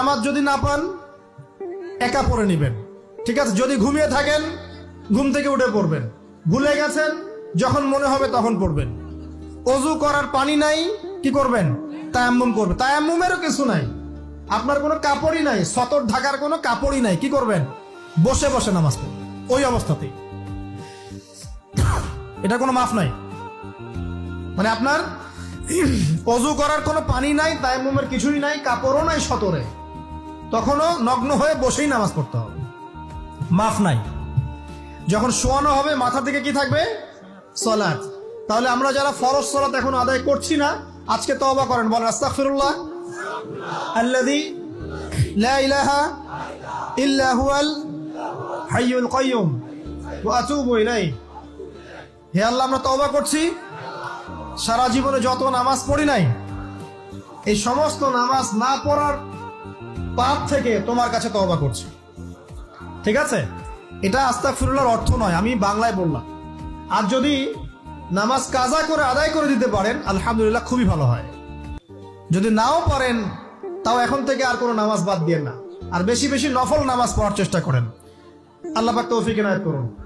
নামাজ যদি না পান, একা পড়ে নিবেন। ঠিক আছে? যদি ঘুমিয়ে থাকেন, ঘুম থেকে উঠে পড়বেন। ভুলে গেছেন, যখন মনে হবে তখন পড়বেন। অজু করার পানি নাই, কি করবেন? তায়াম্মুম করবেন। তায়াম্মুমেরও কিছু নাই। আপনার কোনো কাপড়ই নাই, সতর ঢাকার কোনো কাপড়ই নাই, কি করবেন? বসে বসে নামাজ পড়বেন। ওই অবস্থাতেই। এটা কোনো মাফ নাই। মানে আপনার অজু করার কোনো পানি নাই, তায়াম্মুমের কিছুই নাই, কাপড়ও নাই, সতরে। তখনও নগ্ন হয়ে বসেই নামাজ পড়তে হবে। মাফ নাই। যখন শোয়ানো হবে, মাথা থেকে কি থাকবে? সলাৎ। তাহলে আমরা যারা ফরজ সলাৎ এখন আদায় করছি না, আজকে তওবা করেন। বলেন, আস্তাগফিরুল্লাহ। আল্লাযী লা ইলাহা হাইয়ুল কাইয়ুম। ওয়া আতুবু ইলাইহি। হে আল্লাহ, আমরা তওবা করছি। সারা জীবনে যত নামাজ পড়ি নাই, এই সমস্ত নামাজ না পড়ার পাপ থেকে তোমার কাছে তবা করছি। ঠিক আছে? এটা আস্তাকফিরুল্লাহর অর্থ নয়, আমি বাংলায় বললাম। আর যদি নামাজ কাজা করে আদায় করে দিতে পারেন, আলহামদুলিল্লাহ খুবই ভালো হয়। যদি নাও পারেন, তাও এখন থেকে আর কোনো নামাজ বাদ দিয়ে না। আর বেশি বেশি নফল নামাজ পড়ার চেষ্টা করেন। আল্লাহ পাক তৌফিক এনায়ত করুন।